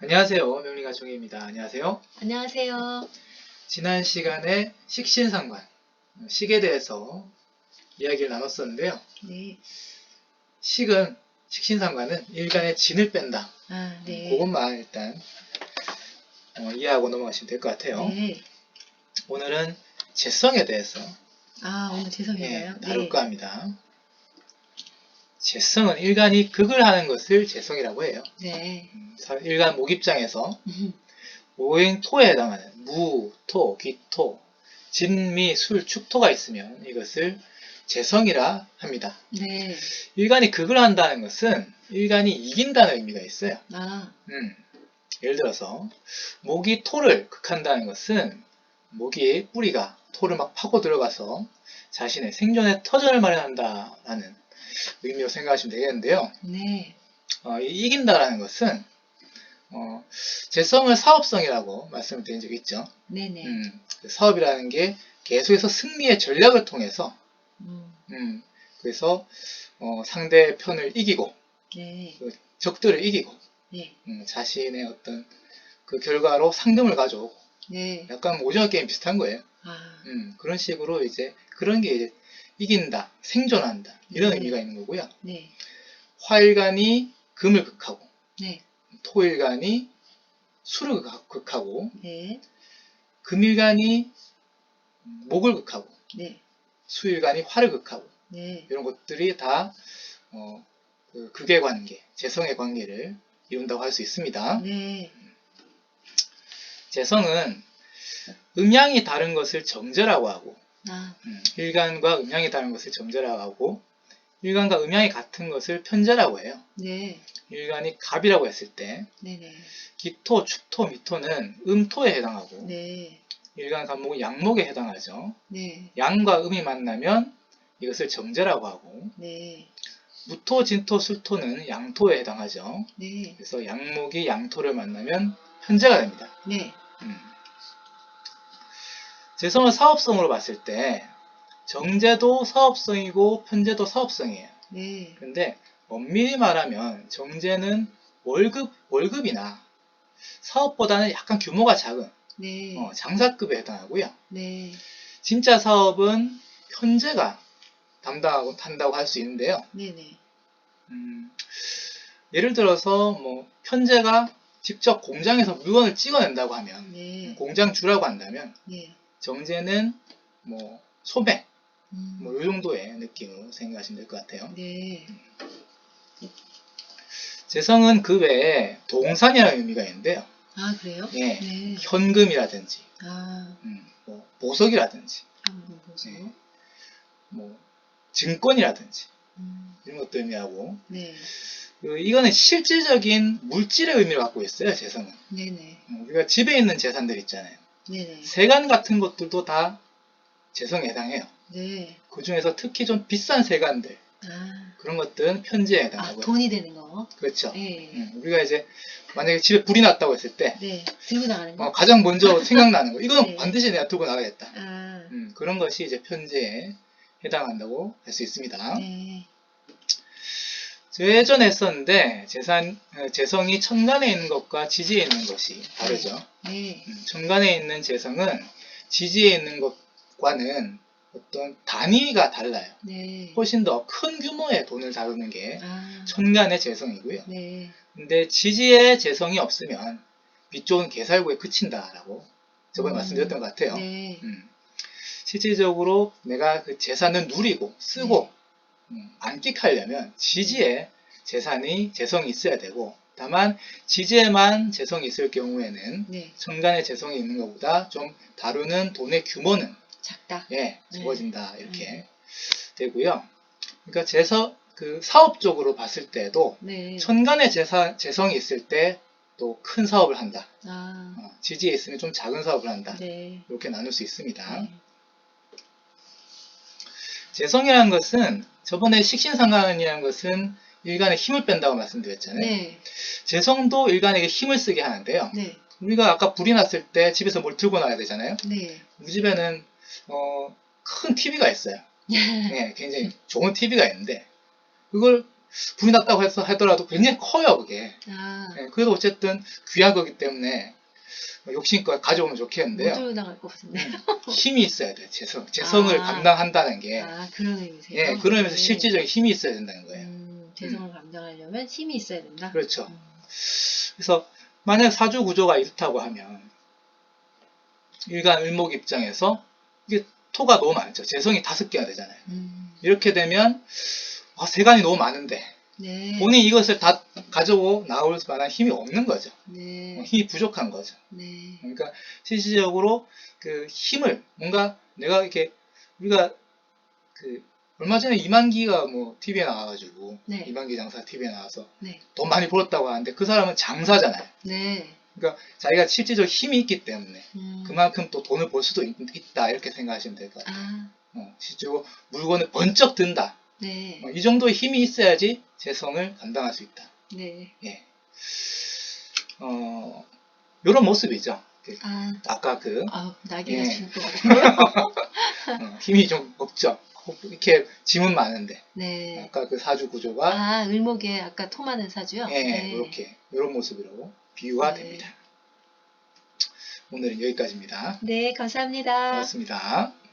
안녕하세요. 명리가종입니다. 안녕하세요. 안녕하세요. 지난 시간에 식신상관, 식에 대해서 이야기를 나눴었는데요. 네. 식은, 식신상관은 일간의 진을 뺀다. 아, 네. 그것만 일단 어, 이해하고 넘어가시면 될 것 같아요. 네. 오늘은 재성에 대해서 아, 오늘 예, 죄송해요. 다룰까 합니다. 재성은 일간이 극을 하는 것을 재성이라고 해요. 네. 음, 사- 일간 목입장에서 네. 오행 토에 해당하는 무, 토, 기토, 진 미, 술, 축토가 있으면 이것을 재성이라 합니다. 네. 일간이 극을 한다는 것은 일간이 이긴다는 의미가 있어요. 아, 음, 예를 들어서 목이 토를 극한다는 것은 목이 뿌리가 토를 막 파고 들어가서 자신의 생존의 터전을 마련한다라는 의미로 생각하시면 되겠는데요. 네. 어, 이 이긴다라는 것은 어, 재성을 사업성이라고 말씀을 드린 적이 있죠. 네네. 음, 그 사업이라는 게 계속해서 승리의 전략을 통해서 음, 음, 그래서 어, 상대 편을 이기고 네. 적들을 이기고 네. 음, 자신의 어떤 그 결과로 상금을 가져오고 네. 약간 오징어 게임 비슷한 거예요. 아, 음, 그런 식으로 이제 그런 게 이제 이긴다, 생존한다 이런 네. 의미가 있는 거고요. 네. 화일간이 금을 극하고 네. 토일간이 수를 극하- 극하고 네. 금일간이 목을 극하고 네. 수일간이 화를 극하고 네. 이런 것들이 다 어, 그 극의 관계, 재성의 관계를 이룬다고 할 수 있습니다. 네. 재성은 음양이 다른 것을 정제라고 하고 아, 음, 일간과 음양이 다른 것을 정제라고 하고 일간과 음양이 같은 것을 편제라고 해요. 네. 일간이 갑이라고 했을 때 네네. 기토, 축토, 미토는 음토에 해당하고 네. 일간 간목은 양목에 해당하죠. 네. 양과 음이 만나면 이것을 정제라고 하고 네. 무토, 진토, 술토는 양토에 해당하죠. 네. 그래서 양목이 양토를 만나면 편제가 됩니다. 네. 음. 재성을 사업성으로 봤을 때 정제도 사업성이고 편제도 사업성이에요. 네. 근데 엄밀히 말하면 정제는 월급 월급이나 사업보다는 약간 규모가 작은 네. 어, 장사급에 해당하고요. 네. 진짜 사업은 편제가 담당하고 한다고 할 수 있는데요. 네네. 음, 예를 들어서 뭐 편제가 직접 공장에서 물건을 찍어낸다고 하면 네. 공장 주라고 한다면 네. 정제는 뭐 소매 음, 뭐이 정도의 느낌으로 생각하시면 될 것 같아요. 네. 재성은 그 외에 동산이라는 의미가 있는데요. 아, 그래요? 예, 네. 현금이라든지 아, 음, 뭐 보석이라든지 한번 보세요. 네. 뭐 증권이라든지 음, 이런 것도 의미하고 네. 그 이거는 실질적인 물질의 의미를 갖고 있어요. 재성은 네네. 음, 우리가 집에 있는 재산들 있잖아요. 네네. 세관 같은 것들도 다 재성에 해당해요. 네. 그 중에서 특히 좀 비싼 세관들 아, 그런 것들은 편지에 아, 해당하고요. 돈이 되는 거. 그렇죠. 네. 음, 우리가 이제 만약에 집에 불이 났다고 했을 때 네. 들고 나가는 거. 어, 가장 먼저 생각나는 거 이건 네. 반드시 내가 들고 나가겠다. 아, 음, 그런 것이 이제 편지에 해당한다고 할 수 있습니다. 네. 저 예전에 했었는데 재산 어, 재성이 천간에 있는 것과 지지에 있는 것이 다르죠. 네. 음, 천간에 있는 재성은 지지에 있는 것과는 어떤 단위가 달라요. 네. 훨씬 더 큰 규모의 돈을 다루는 게 아, 천간의 재성이고요. 네. 근데 지지에 재성이 없으면 빚 좋은 개살구에 그친다라고 저번에 음, 말씀드렸던 것 같아요. 네. 음. 실질적으로 내가 그 재산을 누리고 쓰고 네. 음, 안끽하려면 지지에 재산이 재성이 있어야 되고 다만 지지에만 재성이 있을 경우에는 네. 천간에 재성이 있는 것보다 좀 다루는 돈의 규모는 작다. 예, 네. 적어진다 이렇게 되고요. 그러니까 재서 그 사업적으로 봤을 때도 네. 천간에 재사, 재성이 있을 때 또 큰 사업을 한다. 아, 어, 지지에 있으면 좀 작은 사업을 한다. 네. 이렇게 나눌 수 있습니다. 네. 재성이라는 것은 저번에 식신상관이라는 것은 일간에 힘을 뺀다고 말씀드렸잖아요. 네. 재성도 일간에게 힘을 쓰게 하는데요. 네. 우리가 아까 불이 났을 때 집에서 뭘 들고 나야 되잖아요. 네. 우리 집에는 어, 큰 TV가 있어요. 네. 네, 굉장히 좋은 TV가 있는데 그걸 불이 났다고 해서 하더라도 굉장히 커요, 그게. 아, 예, 그래도 어쨌든 귀한 거기 때문에 욕심껏 가져오면 못 좋겠는데요. 들고 나갈 것 같은데. 힘이 있어야 돼요, 재성. 재성을 아. 감당한다는 게. 아, 그런 의미세요? 예, 그런 의미에서 네. 실질적인 힘이 있어야 된다는 거예요. 음, 재성을 감당하려면 힘이 있어야 된다. 그렇죠. 음, 그래서 만약 사주 구조가 이렇다고 하면 일간 을목 입장에서 이게 토가 너무 많죠. 재성이 다섯 개가 되잖아요. 음, 이렇게 되면 아, 세간이 너무 많은데 네. 본인이 이것을 다 가지고 나올 만한 힘이 없는 거죠. 네. 어, 힘이 부족한 거죠. 네. 그러니까 실질적으로 그 힘을 뭔가 내가 이렇게 우리가 그 얼마 전에 이만기가 뭐 TV에 나와가지고 네. 이만기 장사 TV에 나와서 네. 돈 많이 벌었다고 하는데 그 사람은 장사잖아요. 네. 그러니까 자기가 실질적으로 힘이 있기 때문에 음, 그만큼 또 돈을 벌 수도 있, 다 이렇게 생각하시면 될 것 같아요. 아, 어, 실제로 물건을 번쩍 든다. 네. 어, 이 정도의 힘이 있어야지 재성을 감당할 수 있다. 네. 예. 어, 요런 모습이죠. 그 아, 아까 그 아우, 나기가 예. 같아요. 어, 힘이 좀 없죠. 이렇게 짐은 많은데 네. 아까 그 사주 구조가 아, 을목에 아까 토 많은 사주요? 예, 네. 이렇게 이런 모습으로 비유가 네. 됩니다. 오늘은 여기까지입니다. 네, 감사합니다. 고맙습니다.